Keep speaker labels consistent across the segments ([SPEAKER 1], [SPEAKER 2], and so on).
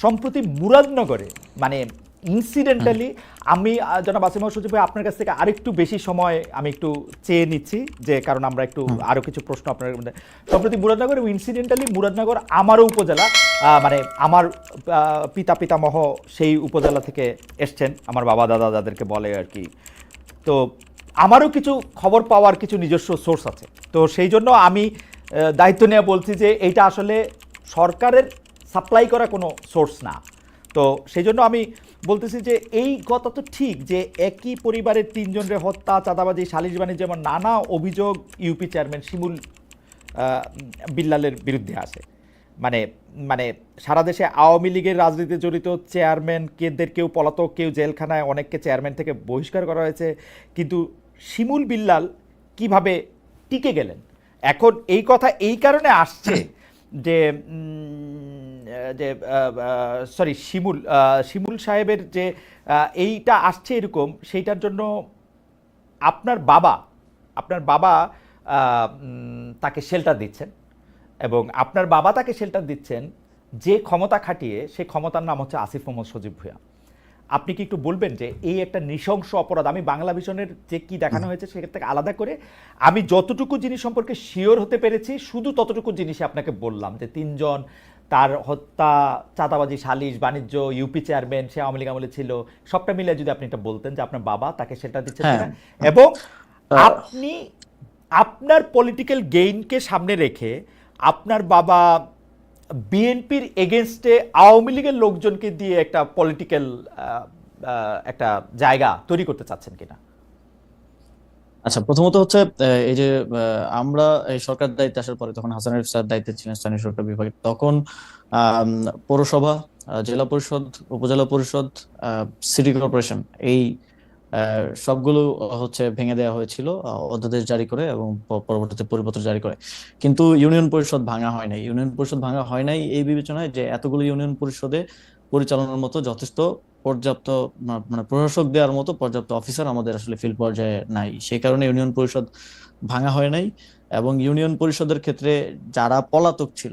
[SPEAKER 1] সম্প্রতি মুরাদনগরে মানে ইনসিডেন্টালি আমি জনাব আসিম সচিব আপনার কাছ থেকে আরেকটু বেশি সময় আমি একটু চেয়ে নিচ্ছি যে কারণ আমরা একটু আরও কিছু প্রশ্ন আপনার মধ্যে। সম্প্রতি মুরাদনগর ইনসিডেন্টালি মুরাদনগর আমারও উপজেলা মানে আমার পিতা পিতামহ সেই উপজেলা থেকে এসছেন আমার বাবা দাদা যাদেরকে বলে আর কি। তো আমারও কিছু খবর পাওয়ার কিছু নিজস্ব সোর্স আছে। তো সেই জন্য আমি দায়িত্ব নিয়ে বলছি যে এইটা আসলে সরকারের সাপ্লাই করা কোনো সোর্স না। তো সেই জন্য আমি বলতেছি যে এই কথা তো ঠিক যে একই পরিবারের তিনজনের হত্যা, চাঁদাবাজি সালিশ বাণিজ্য যেমন নানা অভিযোগ ইউপি চেয়ারম্যান শিমুল বিল্লালের বিরুদ্ধে আসে মানে মানে সারা দেশে আওয়ামী লীগের রাজনীতিতে জড়িত চেয়ারম্যান কেদের কেউ পলাতক, কেউ জেলখানায়, অনেককে চেয়ারম্যান থেকে বহিষ্কার করা হয়েছে। কিন্তু শিমুল বিল্লাল কীভাবে টিকে গেলেন? এখন এই কথা এই কারণে আসছে যে যে সরি শিমুল শিমুল সাহেবের যে এইটা আসছে এরকম, সেইটার জন্য আপনার বাবা আপনার বাবা তাকে শেল্টার দিচ্ছেন এবং আপনার বাবা তাকে শেল্টার দিচ্ছেন যে ক্ষমতা খাটিয়ে সেই ক্ষমতার নাম হচ্ছে আসিফ মোহাম্মদ সজীব ভূয়া আপনি কি একটু বলবেন যে এই একটা নৃশংস অপরাধ আমি বাংলা ভিশনের যে কি দেখানো হয়েছে সেখান থেকে আলাদা করে আমি যতটুকু জিনিস সম্পর্কে শিওর হতে পেরেছি শুধু ততটুকু জিনিসই আপনাকে বললাম যে তিনজন তার হত্যা চাঁদাবাজি সালিশ বাণিজ্য ইউপি চেয়ারম্যান সে আওয়ামী লীগ আমলে ছিল সবটা মিলে যদি আপনি এটা বলতেন যে আপনার বাবা তাকে সেটা দিচ্ছেন
[SPEAKER 2] হ্যাঁ।
[SPEAKER 1] এবং আপনি আপনার পলিটিক্যাল গেইনকে সামনে রেখে আপনার বাবা বিএনপির এগেনস্টে আওয়ামী লীগের লোকজনকে দিয়ে একটা পলিটিক্যাল একটা জায়গা তৈরি করতে চাচ্ছেন কিনা?
[SPEAKER 2] আচ্ছা প্রথমত হচ্ছে এই যে আমরা এই সরকার দায়িত্বে আসার পরে তখন হাসান আরিফ স্যার দায়িত্বে ছিলেন স্থানীয় সরকার বিভাগে, তখন পৌরসভা জেলা পরিষদ, উপজেলা পরিষদ সিটি কর্পোরেশন এই সবগুলো হচ্ছে ভেঙে দেওয়া হয়েছিল অধ্যাদেশ জারি করে এবং পরবর্তীতে পরিপত্র জারি করে। কিন্তু ইউনিয়ন পরিষদ ভাঙা হয় নাই। ইউনিয়ন পরিষদ ভাঙা হয় নাই এই বিবেচনায় যে এতগুলো ইউনিয়ন পরিষদে পরিচালনার মতো যথেষ্ট পর্যাপ্ত মানে প্রশাসক দেওয়ার মতো পর্যাপ্ত অফিসার আমাদের আসলে ফিল্ড পর্যায়ে নাই। সেই কারণে ইউনিয়ন পরিষদ ভাঙা হয় নাই এবং ইউনিয়ন পরিষদের ক্ষেত্রে যারা পলাতক ছিল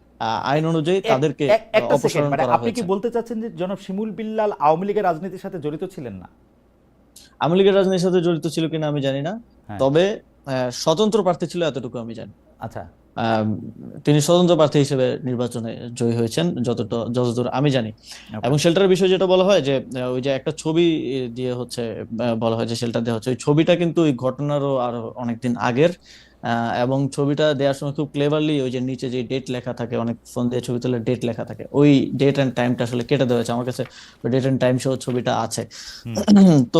[SPEAKER 2] আইন অনুযায়ী তাদেরকে অপসারণ
[SPEAKER 1] মানে
[SPEAKER 2] করা
[SPEAKER 1] আপনি কি বলতে চাচ্ছেন যে জনাব শিমুল বিল্লাল আওয়ামী লীগের রাজনীতির সাথে জড়িত ছিলেন না?
[SPEAKER 2] আওয়ামী লীগের রাজনীতির সাথে জড়িত ছিল কিনা আমি জানি না
[SPEAKER 1] হ্যাঁ।
[SPEAKER 2] তবে স্বতন্ত্র প্রার্থী ছিল এতটুকু আমি জানি।
[SPEAKER 1] আচ্ছা।
[SPEAKER 2] তিনি স্বতন্ত্র প্রার্থী হিসেবে নির্বাচনে জয়ী হয়েছেন যতটা যতদূর আমি জানি। এবং শেল্টারের বিষয় যেটা বলা হয় যে ওই যে একটা ছবি দিয়ে হচ্ছে বলা হয় যে শেল্টার দেওয়া হচ্ছে ওই ছবিটা কিন্তু ওই ঘটনারও আরও অনেকদিন আগের। এবং ছবিটা দেওয়ার সময় খুব ক্লেভারলি ওই যে নিচে যে ডেট লেখা থাকে অনেক ফোন দিয়ে ছবি তুলে ডেট লেখা থাকে ওই ডেট এন্ড টাইমটা আসলে কেটে দেওয়া হয়েছে। আমার কাছে ডেট এন্ড টাইম সহ ছবিটা আছে। তো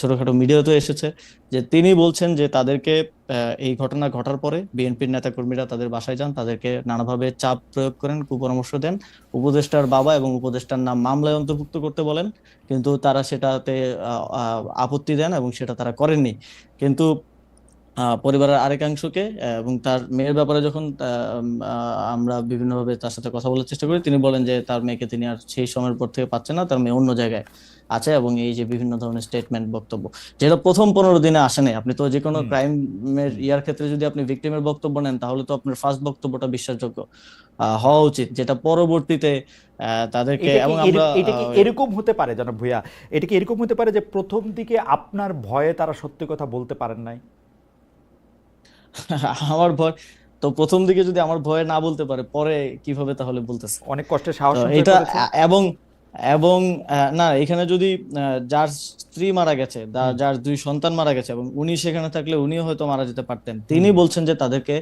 [SPEAKER 2] ছোটখাটো মিডিয়াতে এসেছে যে তিনি বলছেন যে তাদেরকে এই ঘটনা ঘটার পরে বিএনপির নেতাকর্মীরা তাদের বাসায় যান, তাদেরকে নানাভাবে চাপ প্রয়োগ করেন, কুপরামর্শ দেন। উপদেষ্টার বাবা এবং উপদেষ্টার নাম মামলায় অন্তর্ভুক্ত করতে বলেন, কিন্তু তারা সেটাতে আপত্তি দেন এবং সেটা তারা করেননি। কিন্তু পরিবারের আরেকাংশকে এবং তার মেয়ের ব্যাপারে যখন আমরা বিভিন্নভাবে তার সাথে কথা বলার চেষ্টা করি তিনি বলেন যে তার মেয়েকে তিনি আর সেই সময়ের পর থেকে পাচ্ছেন না তার মেয়ে অন্য জায়গায় আছে এবং এই যে বিভিন্ন ধরনের স্টেটমেন্ট বক্তব্য যেটা প্রথম পনেরো দিনে আসে নাই। আপনি তো যে কোনো। ক্রাইমের ইয়ার ক্ষেত্রে যদি আপনি ভিকটিমের বক্তব্য নেন তাহলে তো আপনার ফার্স্ট বক্তব্যটা বিশ্বাসযোগ্য আহ, হওয়া উচিত যেটা পরবর্তীতে আহ, তাদেরকে এবং আমরা
[SPEAKER 1] এটা কি এরকম হতে পারে জনাব ভুইয়া? এটা কি এরকম হতে পারে যে প্রথম দিকে আপনার ভয়ে তারা সত্যি কথা বলতে পারেন নাই?
[SPEAKER 2] আমার ভয়। তো প্রথম দিকে যদি আমার ভয়ে না বলতে পারে পরে কীভাবে তাহলে বলতেছে?
[SPEAKER 1] অনেক কষ্টে সাহস
[SPEAKER 2] এটা এবং এবং না এখানে যদি যার স্ত্রী মারা গেছে যার দুই সন্তান মারা গেছে এবং উনি সেখানে থাকলে উনিও হয়তো মারা যেতে পারতেন তিনি বলছেন যে তাদেরকে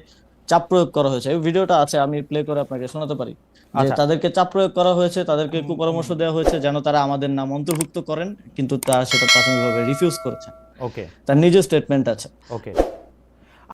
[SPEAKER 2] চাপ প্রয়োগ করা হয়েছে। এই ভিডিওটা আছে আমি প্লে করে আপনাকে শোনাতে পারি। যে
[SPEAKER 1] আচ্ছা।
[SPEAKER 2] তাদেরকে চাপ প্রয়োগ করা হয়েছে তাদেরকে কুপরামর্শ দেওয়া হয়েছে যেন তারা আমাদের নাম অন্তর্ভুক্ত করেন কিন্তু তারা সেটা প্রাথমিকভাবে রিফিউজ করেছেন
[SPEAKER 1] ওকে
[SPEAKER 2] তার নিজের স্টেটমেন্ট আছে।
[SPEAKER 1] ওকে